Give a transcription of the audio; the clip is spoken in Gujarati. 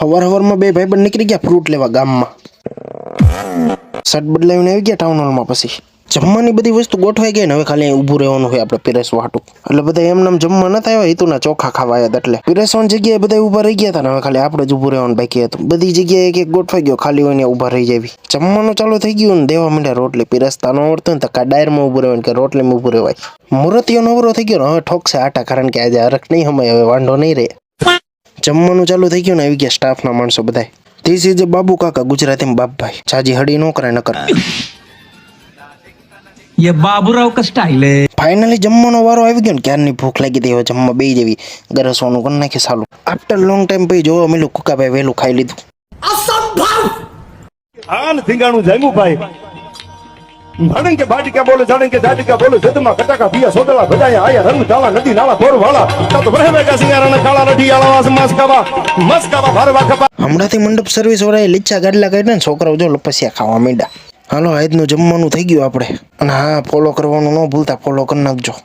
હવાર હવારમાં બે ભાઈ નીકળી ગયા ફ્રૂટ લેવા ગામમાં. શર્ટ બદલાવીને આવી ગયા ટાઉન હોલમાં પછી. જમવાની બધી વસ્તુ ગોઠવાઈ ગઈ ને હવે ખાલી ઊભું રહેવાનું હોય આપણે પીરસવા હાટું. એટલે બધા એમ નામ જમવા ન થાય હિતુના ચોખા ખાવા આવ્યા એટલે. પીરસવાની જગ્યાએ બધા ઊભા રહી ગયા હતા ને હવે ખાલી આપણે જ ઊભું રહેવાનું બાકી હતું. બધી જગ્યાએ એક એક ગોઠવાઈ ગયો, ખાલી હોય ને ઊભા રહી જાવી. જમવાનું ચાલુ થઈ ગયું ને દેવા માંડ્યા રોટલી. પીરસતા ન આવડતું ને તો કા ડાયરમાં ઊભું રહેવાનું કે રોટલીમાં ઊભું રહેવાય. મુરતીઓ નવરો થઈ ગયો ને હવે ઠોકશે આટા, કારણ કે આજે અરખ નહીં હમાય, હવે વાંધો નહીં રહે. જમવાનું ચાલુ થઈ ગયું ને આવી ગયા સ્ટાફના માણસો બધા ધીસ ઇઝ બાબુ કાકા ગુજરાતીમાં બાપભાઈ જાજી હડી નો કરે ન કરે યે બાબુરાવ કા સ્ટાઇલ હે? ફાઇનલી જમવાનો વારો આવી ગયો ને ક્યારની ભૂખ લાગી હતી હવે જમવા બેહી જેવી. ગરસવાનું કરી નાખે સાલું. આફ્ટર લોંગ ટાઈમ પછી જોવા મળ્યું કુકાભાઈ વહેલું ખાઈ લીધું. અસંભવ! આન ધીંગાણું જમ્યું ભાઈ. ભાડંગ કે ભાટિકા બોલે, જાણે કે જાટિકા બોલે, જદમાં કટાકા પિયા સોદલા ભજાયા, આયા રંગ ઝાલા નદી નાળા બોર વાળા. તા તો વહે વેગા સિંગારણ કાળા રઢી આળા વાસ મસ્કાવા મસ્કાવા, ભરવા ખપા. હમણાંથી મંડપ સર્વિસ વાળાએ લીચા ગાડલા કાઢ્યા ને છોકરાઓ જો લપસ્યા ખાવા માંડ્યા. હાલો આજનું જમવાનું થઈ ગયું આપણે. અને હા ફોલો કરવાનું ન ભૂલતા ફોલો કરી નાખજો.